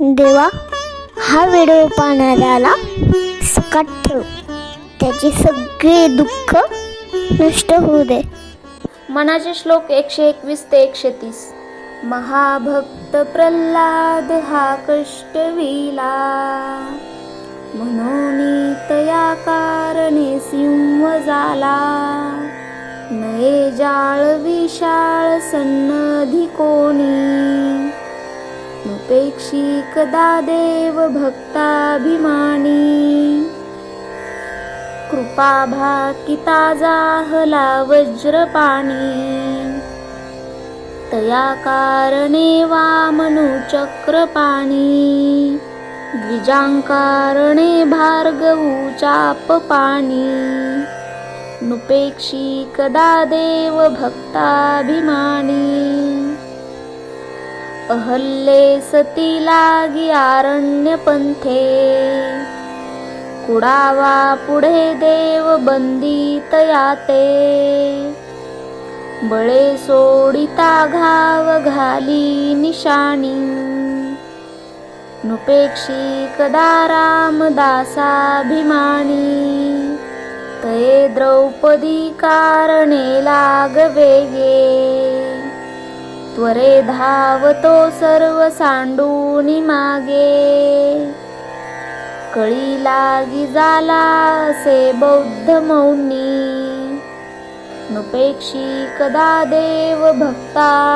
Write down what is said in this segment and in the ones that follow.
देवा हा व्हिडिओ पाहणाऱ्याला सकाट ठेव. त्याचे सगळे दुःख नष्ट होऊ दे. मनाचे श्लोक एकशे एकवीस ते एकशे तीस. महाभक्त प्रल्हाद हा कष्ट विला म्हणून तया कारणे सिंह झाला. नये जाळ विशाळ सन्नधी कोणी. नुपेक्षी कदा देव भक्ताभिमानी. कृपा भाकिता जाहला वज्रपाणी. तया कारणे वामनु चक्रपाणी द्विजांकारणे भार्गवू पाणी नुपेक्षी कदा देव भक्ताभिमानी. अहल्ले सती लागी आरण्य पंथे कुडावा पुढे देव बंदी याते. बळे सोडिता घाव घाली निशाणी. नुपेक्षी कदा रामदासाभिमानी. तये द्रौपदी कारणे लागवेगे त्वरे धावतो सर्व सांडूनी मागे. कळी लागी जाला असे बौद्ध मौनी. नुपेक्षी कदा देव भक्ताभिमानी.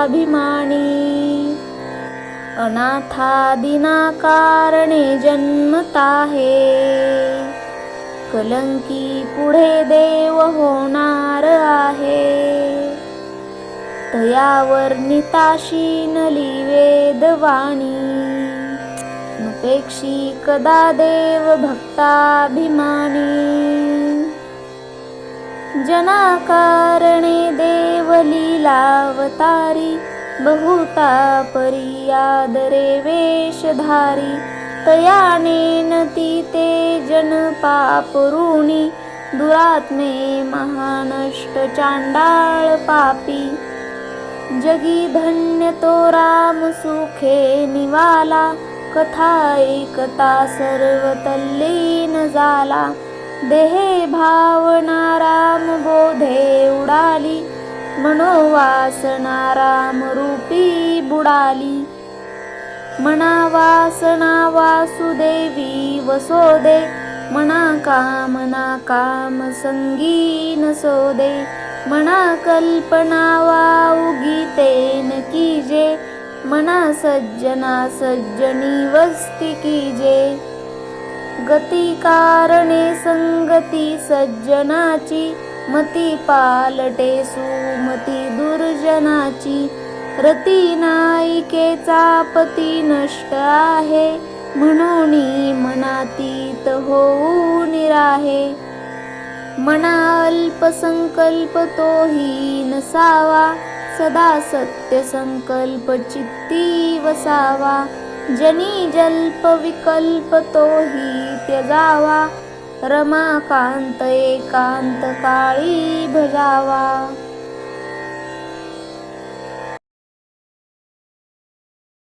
अनाथादिना कारणे जन्मता हे कलंकी पुढे देव होणार. तयावर वर्णिताशी नली वेदवाणी. उपेक्षी कदा देव भक्ताभिमानी. जनाकारणे देव लीलावतारी बहुता परियादरे वेशधारी तयानेन ती ते जन पापरुणी दुरात्मे महानष्ट चांडाळ पापी. जगी धन्य तो राम सुखे निवाला कथा ऐकता सर्व तल्लीन झाला देहे भावना राम बोधे उडाली मनोवासना राम रूपी बुडाली. मनावासना वासुदेवी वसोदे मना कामना काम संगीन सोदे मना कल्पना वाऊगीतेन कीजे मना सज्जना सज्जनी वस्ती कीजे गती कारणे संगती सज्जनाची मती पालटे सुमती दुर्जनाची। रती नायिकेचा पती नष्ट आहे म्हणून मनातीत होऊ निराहे। मना अल्प संकल्प तोही नसावा सदा सत्य संकल्प चित्ती वसावा जनी जल्प विकल्प तोही त्यजावा रमाकांत एकांत काळी भजावा.